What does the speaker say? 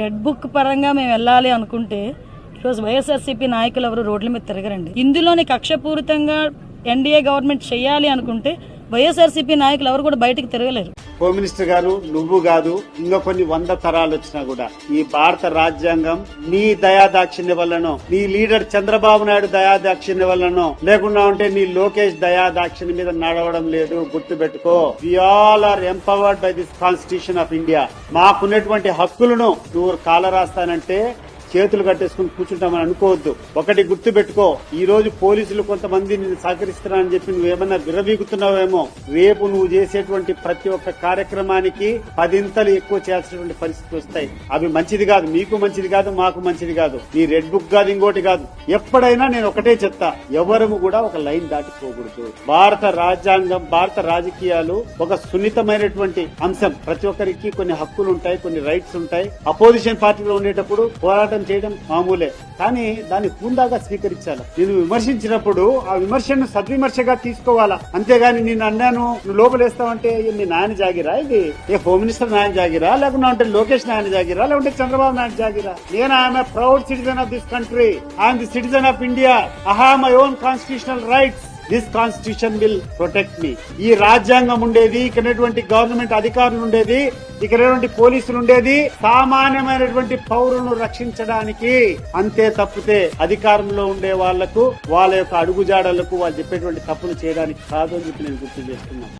Red book పరంగా మేము వెళ్ళాలి అనుకుంటే ఈరోజు వైఎస్ఆర్సీపీ నాయకులు ఎవరు రోడ్ల మీద తిరగరండి. ఇందులోని కక్షపూరితంగా ఎన్డీఏ గవర్నమెంట్ చేయాలి అనుకుంటే వైఎస్ఆర్సీపీ నాయకులు ఎవరు కూడా బయటకు తిరగలేరు. హోమ్ మినిస్టర్ గారు నువ్వు కాదు ఇంకా కొన్ని వంద తరాలు వచ్చినా కూడా ఈ భారత రాజ్యాంగం నీ దయాదాక్షిణ్య వల్లనో నీ లీడర్ చంద్రబాబు నాయుడు దయాదాక్షిణ్య వల్లనో లేకుండా ఉంటే నీ లోకేష్ దయాదాక్షిణ్య మీద నడవడం లేదు గుర్తు పెట్టుకో we all are empowered by this constitution of India మాకున్నటువంటి హక్కులను నువ్వు కాలరాస్తానంటే చేతులు కట్టేసుకుని కూర్చుంటామని అనుకోవద్దు. ఒకటి గుర్తు పెట్టుకో ఈ రోజు పోలీసులు కొంతమంది నిన్ను సహకరిస్తున్నారని చెప్పి నువ్వేమన్నా విరవీగుతున్నావేమో రేపు నువ్వు చేసేటువంటి ప్రతి ఒక్క కార్యక్రమానికి పదింతలు ఎక్కువ చేయాల్సినటువంటి పరిస్థితులు వస్తాయి. అవి మంచిది కాదు మీకు మంచిది కాదు మాకు మంచిది కాదు. నీ రెడ్ బుక్ కాదు ఇంకోటి కాదు. ఎప్పుడైనా నేను ఒకటే చెప్తా ఎవరము కూడా ఒక లైన్ దాటిపోకూడదు. భారత రాజ్యాంగం భారత రాజకీయాలు ఒక సున్నితమైనటువంటి అంశం. ప్రతి ఒక్కరికి కొన్ని హక్కులు ఉంటాయి కొన్ని రైట్స్ ఉంటాయి. అపోజిషన్ పార్టీలో ఉండేటప్పుడు పోరాటం చేయడం మామూలే. కానీ దాన్ని హుందాగా స్వీకరించాలి. నేను విమర్శించినప్పుడు ఆ విమర్శను సద్విమర్శగా తీసుకోవాలా? అంతేగాని నేను అన్నాను నువ్వు లోపలేస్తావంటే మీ నాయన జాగిరా ఇది? ఏ హోమ్ మినిస్టర్ నాయన జాగిరా? లేకుండా అంటే లోకేష్ నాయన జాగిరా? లేకుంటే చంద్రబాబు నాయన జాగిరా? నేను ఆమె proud citizen of this country. I'm the citizen of India. I have my own constitutional rights. This constitution will protect me ఈ రాజ్యాంగం ఉండేది ఇక్కడ గవర్నమెంట్ అధికారులు ఉండేది ఇక్కడటువంటి పోలీసులు ఉండేది సామాన్యమైనటువంటి పౌరులను రక్షించడానికి అంతే తప్పితే అధికారంలో ఉండే వాళ్ళకు వాళ్ళ యొక్క అడుగుజాడలకు వాళ్ళు చెప్పేటువంటి తప్పులు చేయడానికి కాదు అని చెప్పి నేను గుర్తు చేస్తున్నాను.